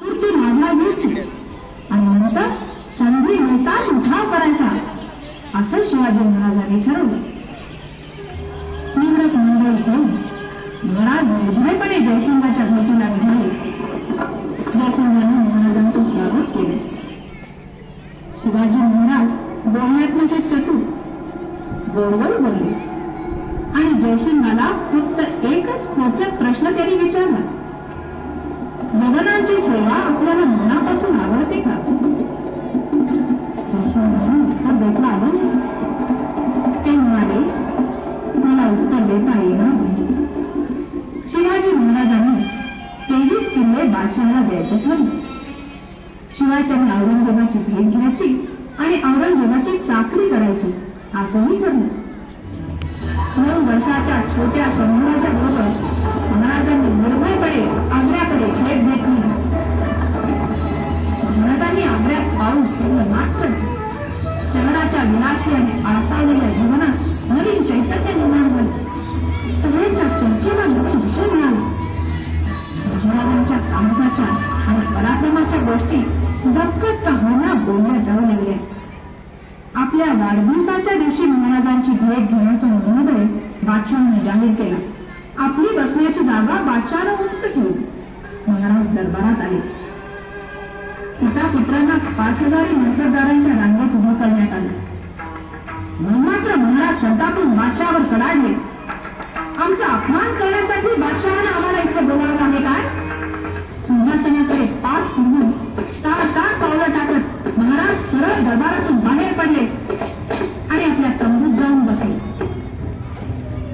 तर ती मागणार मिळची आणि नंतर संधी मिळताच उठाव करायचा. असं शिवाजी महाराजांनी ठरवलं. निवडक मंडळ करून घरात निर्भयपणे जयसिंगाच्या भेटीला निघाले जयसिंगाने महाराजांचं स्वागत केलं. शिवाजी महाराज बोलण्यात नसे चतुर गोडगोड बोलले. आणि जयसिंगाला फक्त एकच खोचक प्रश्न त्यांनी विचारला. भगवानांची सेवा आपल्याला मनापासून आवडते का? जयसिंगाने उत्तर देता आलं नाही. ते म्हणाले मला उत्तर देता येणार नाही. शिवाजी महाराजांनी तेवीस किल्ले बादशहाला द्यायचं ठरलं. शिवाय त्यांनी औरंगजेबाची भेट घ्यायची आणि औरंगजेबाची चाकरी करायची असंही ठरलं. नऊ वर्षाच्या छोट्या शंभराच्या बरोबर महाराजांनी निर्भयपणे आग्र्याकडे झेप घेतली महाराजांनी आग्र्यात पाऊल ठेवलं मात्र शहराच्या विलासी आणि आळसावलेल्या जीवनात नवीन चैतन्य निर्माण झालं. सगळ्यांच्या चर्चेला नवीन विषय मिळाला. महाराजांच्या साहसाच्या आणि पराक्रमाच्या गोष्टी दक्कत होण्या बोलल्या जाऊ लागल्या. आपल्या वाढदिवसाच्या दिवशी महाराजांची भेट घेण्याचा निर्णय बादशाहने जाहीर केला. आपली बसण्याची जागा बादशहाला उंच ठेवली. महाराज दरबारात आले. पिता पुत्रांना पाच हजारी मनसबदारांच्या रांगेत उभं करण्यात आलं. मग मात्र महाराज संतापून बादशावर कडाडले. आमचा अपमान करण्यासाठी बादशहानं आम्हाला इथं बोलावलं आहे काय? सिंहासनाकडे पाठ फिरवून तार तार पावलं टाकत महाराज सरळ दरबारातून बाहेर पडले आणि आपल्या तंबूत जाऊन बसले.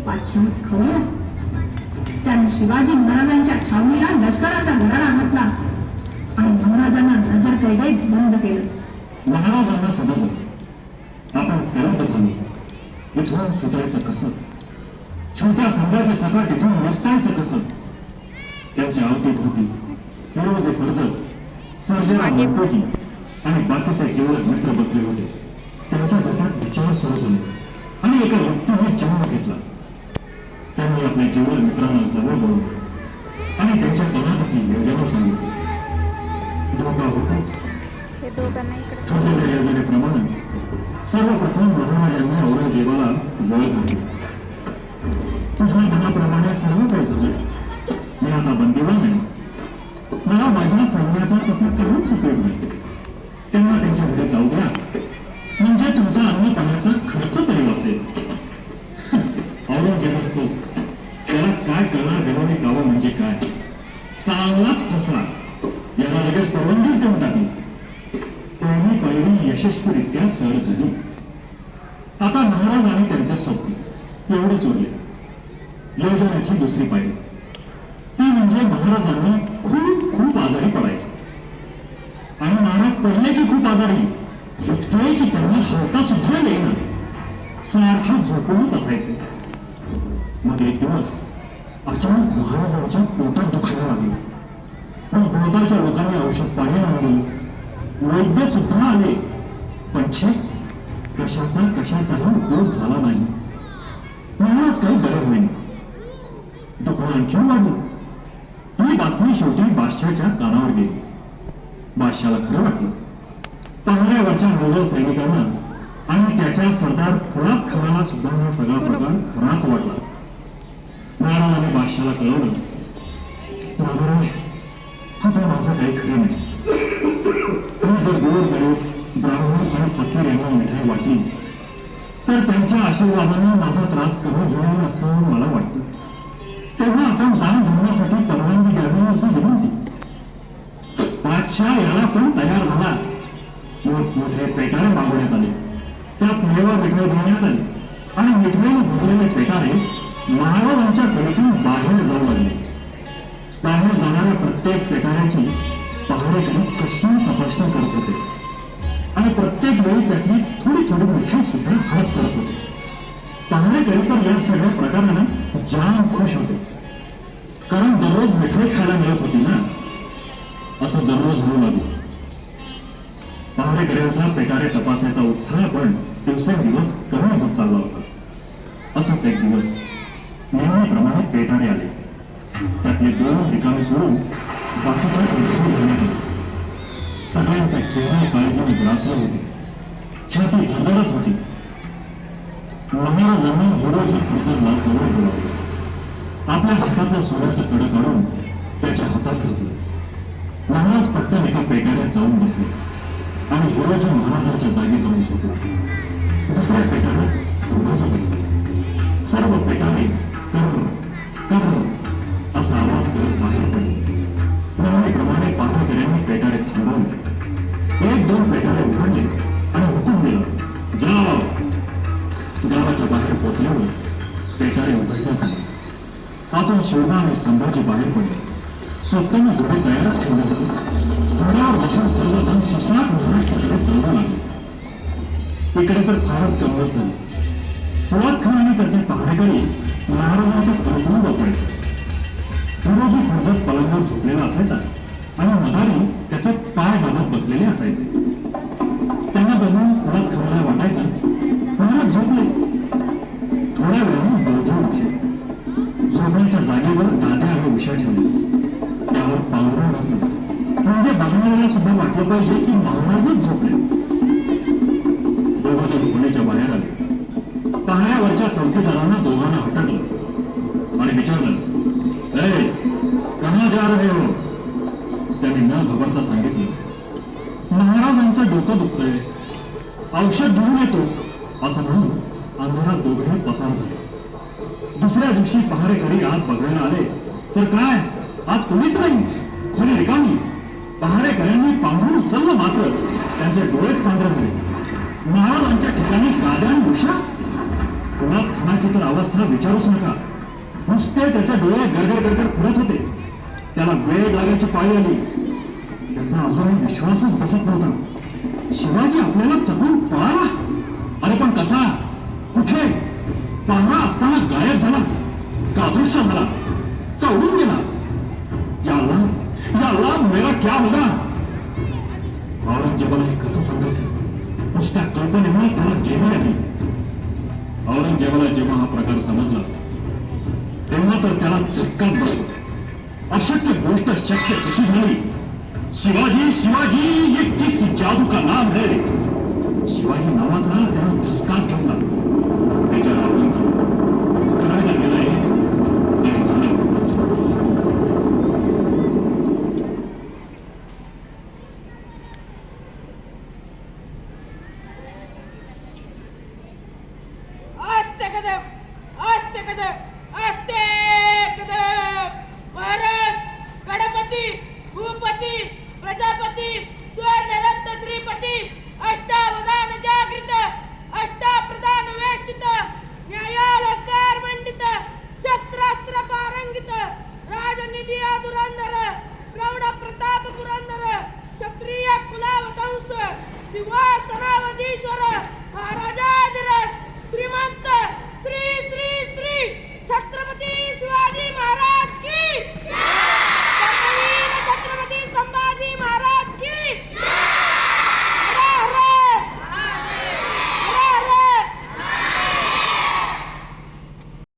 बादशाह खवळला त्याने शिवाजी महाराजांच्या छावणीला लष्कराचा घराडा घातला आणि महाराजांना नजर कैदेत बंद केलं. महाराजांना समजलं. आपण करत झालो इथून सुटायचं कसं? छोट्या संघाचे सकाट इथून नसतायचं कसं? त्यांच्या अवतीभोवती फिरोजे फर्ज सर्जेरा मनकोटी आणि बाकीचे केवळ मित्र बसले होते. त्यांच्या डोक्यात विचार सुरू झाले. आणि एका व्यक्तीने जन्म घेतला. आपल्या केवळ मित्रांना जवळ आणि त्यांच्या आपली योजना सांगितली धोका होताच. दोघांना इकडे. ठरलेल्या योजनेप्रमाणे सर्वप्रथम महाराजांनी औरंगजेबाला बळ घातले तुझ्या मनाप्रमाणे सर्व काही झाले. मी आता बंदिवान आहे. मला माझ्या सैन्याचा तसा काहीच उपयोग नाही. तेव्हा त्यांच्या घरी जाऊ द्या. म्हणजे तुमचा अन्न पाण्याचा खर्च तरी वाचेल. औरंगजेब असतो. त्याला काय कला गवाने गावं म्हणजे काय? चांगलाच फसला. याला लगेच परवानगीच देऊन टाकली. पहिली पायरी यशस्वीरित्या सर झाली. आता महाराज आणि त्यांचे स्वप्न एवढेच उरले योजनाची दुसरी पायरी. ती म्हणजे महाराजांना खूप खूप आजारी पडायचं. आणि महाराज पडले की खूप आजारी. इतके की त्यांना हवता सुद्धा येईना. सारखे झोपूनच असायचे. मग एक दिवस अचानक महाराजांच्या पोटात दुखायला लागले. मग भोवतालच्या लोकांनी औषध पाणी आणले. वैद्य सुद्धा आले. पण छे कशाचा कशाचाही उपयोग झाला नाही. महाराज काही गरज नाही. दुखणं आणखी वाढली. ही बातमी शेवटी बादशाच्या कानावर गेली. बादशाला खरं वाटलं. पहाड्यावरच्या मोगल सैनिकांना आणि त्याच्या सरदार फुलात खानाला सुद्धा हा सगळा प्रकार खराच वाटला. महाराजांनी बादशाला कळवलं महाराज आता माझं काही खरं नाही. तुम्ही जर गोड गरीब ब्राह्मण आणि फकीर यांना मिठाई वाटली तर त्यांच्या आशीर्वादाने माझा त्रास कमी होईल असं मला वाटतं. तेव्हा आपण दान धरण्यासाठी परवानगी द्यावी अशी विनंती. बादशाह याला पण तयार झाला. मोठमोठे पेटारे मागवण्यात आले. त्यात मेवा मिठाई देण्यात आली. आणि मिठाईने भरलेले पेटारे महाराजांच्या कडीतून बाहेर जाऊ लागले बाहेर जाणाऱ्या प्रत्येक पेटाऱ्याची पहाडेकडे कसून तपासणी करत होते. आणि प्रत्येक वेळी त्यातली थोडी थोडी मिठाई सुद्धा हात करत होते. पहाडेकडे तर या सगळ्या प्रकारानं जाम खुश होते. कारण दररोज मिठाई खायला मिळत होती ना? असं दररोज होऊ लागलं. पहाडेकड्यांचा पेटारे तपासायचा उत्साह पण दिवसेंदिवस कमी होत चालला होता. असंच एक दिवस. नेहमीप्रमाणे पेटाने आले. त्यातले दोन रिकामे सोडून बाकीच्या उठून धरण्यात आल्या. सगळ्यांचा चेहरा काळजीने ग्रासला होते. छाती धडधडत होती. महाराजांना हिरोजी फुसरला जवळ बोलावले आपल्या हातातल्या सोन्याचं कडं काढून त्याच्या हातात घेतलं महाराज पटकन एका पेटाऱ्यात जाऊन बसले. आणि हिरोजी महाराजांच्या जागी जाऊन शकतो दुसऱ्या पेटाने संभाजी बसले. सर्व पेटाने आतून शिवबा आणि संभाजी बाहेर पडले. स्वतःने डोळे तयारच ठेवले होते. घोड्यावर बसून सर्वजण सुसाट महाराष्ट्राकडे चालू लागले. इकडे तर फारच गंमत झाली. फुलाद खान आणि त्याचे पहारेकरी महाराजांच्या तोडून वापरायचे गुरुजी फुरजत पलंगावर झोपलेला असायचा आणि मदारी त्याचे पाय दाबत बसलेले असायचे. त्यांना बघून वाटलं पाहिजे की महाराजच झोपले. दोघं झोपण्याच्या बाहेर आले. पाहण्यावरच्या चौकीदारांना दोघांना हटकलं आणि विचारलं अरे कहा जा रहे हो? त्यांनी न घबरता सांगितलं महाराजांचं डोकं दुखतंय. औषध घेऊन येतो असं म्हणून अंधारात दोघे पसार झाले. दुसऱ्या दिवशी पहारेकरी आत बघायला आले तर काय? आत कोणीच नाही? खोली रिकामी? पहारेकऱ्यांनी पांघरून उचललं मात्र त्यांचे डोळेच पांढरे झाले. महाराजांच्या ठिकाणी गाड्या आणि उशा? कोणात खानाची तर अवस्था विचारूच नका. नुसते त्याचे डोळे गडगड गडगड फिरत होते. त्याला वेळ लागायची पाळी आली. त्याचा अजून विश्वासच बसत नव्हता. शिवाजी आपल्याला चकून पळाला? अरे पण कसा? कुठे? पाहणा असताना गायब झाला. का अदृश्य झाला? का उडून गेला? या अल्लाह या मेरा क्या होगा? औरंगजेबाला हे कसं सांगायचं? नुसत्या कल्पनेमुळे त्याला जेवण आली औरंगजेबाला जेव्हा हा प्रकार समजला तेव्हा तर त्याला झटकाच बसला. अशक्य गोष्ट शक्य कशी झाली. शिवाजी शिवाजी ये किस जादू का नाम है. शिवाजी नावाचा त्यानं धसकाच घेतला. असते कदम असते कदम महाराज गणपती भूपती प्रजापती सुवर्ण रत्न श्रीपती